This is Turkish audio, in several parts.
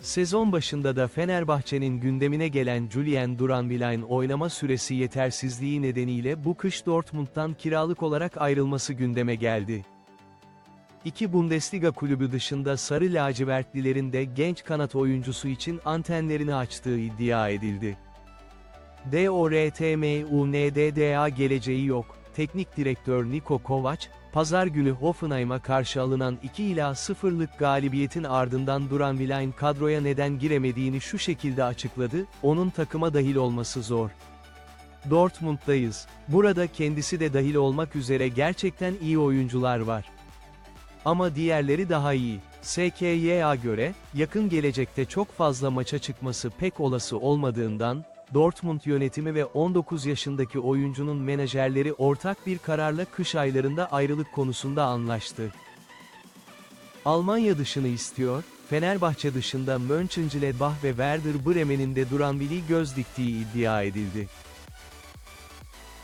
Sezon başında da Fenerbahçe'nin gündemine gelen Julian Duranville'in oynama süresi yetersizliği nedeniyle bu kış Dortmund'dan kiralık olarak ayrılması gündeme geldi. İki Bundesliga kulübü dışında Sarı Lacivertlilerin de genç kanat oyuncusu için antenlerini açtığı iddia edildi. DORTMUNDDA geleceği yok. Teknik direktör Niko Kovac, pazar günü Hoffenheim'a karşı alınan 2 ila 0'lık galibiyetin ardından Duranville'in kadroya neden giremediğini şu şekilde açıkladı, onun takıma dahil olması zor. Dortmund'dayız. Burada kendisi de dahil olmak üzere gerçekten iyi oyuncular var. Ama diğerleri daha iyi. SKY'a göre, yakın gelecekte çok fazla maça çıkması pek olası olmadığından, Dortmund yönetimi ve 19 yaşındaki oyuncunun menajerleri ortak bir kararla kış aylarında ayrılık konusunda anlaştı. Almanya dışını istiyor, Fenerbahçe dışında Mönchengladbach ve Werder Bremen'in de Duranville'i göz diktiği iddia edildi.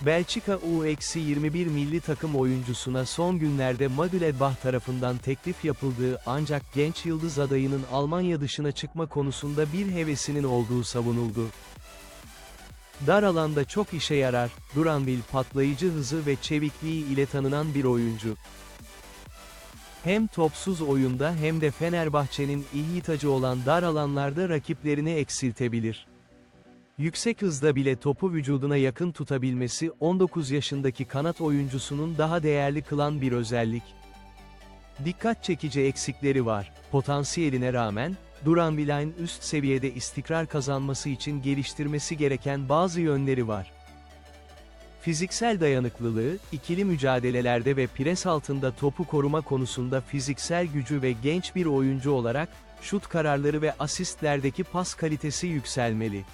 Belçika U-21 milli takım oyuncusuna son günlerde Mönchengladbach tarafından teklif yapıldığı ancak genç yıldız adayının Almanya dışına çıkma konusunda bir hevesinin olduğu savunuldu. Dar alanda çok işe yarar, Duranville patlayıcı hızı ve çevikliği ile tanınan bir oyuncu. Hem topsuz oyunda hem de Fenerbahçe'nin ihtiyacı olan dar alanlarda rakiplerini eksiltebilir. Yüksek hızda bile topu vücuduna yakın tutabilmesi 19 yaşındaki kanat oyuncusunun daha değerli kılan bir özellik. Dikkat çekici eksikleri var. Potansiyeline rağmen, Duranville'in üst seviyede istikrar kazanması için geliştirmesi gereken bazı yönleri var. Fiziksel dayanıklılığı, ikili mücadelelerde ve pres altında topu koruma konusunda fiziksel gücü ve genç bir oyuncu olarak, şut kararları ve asistlerdeki pas kalitesi yükselmeli.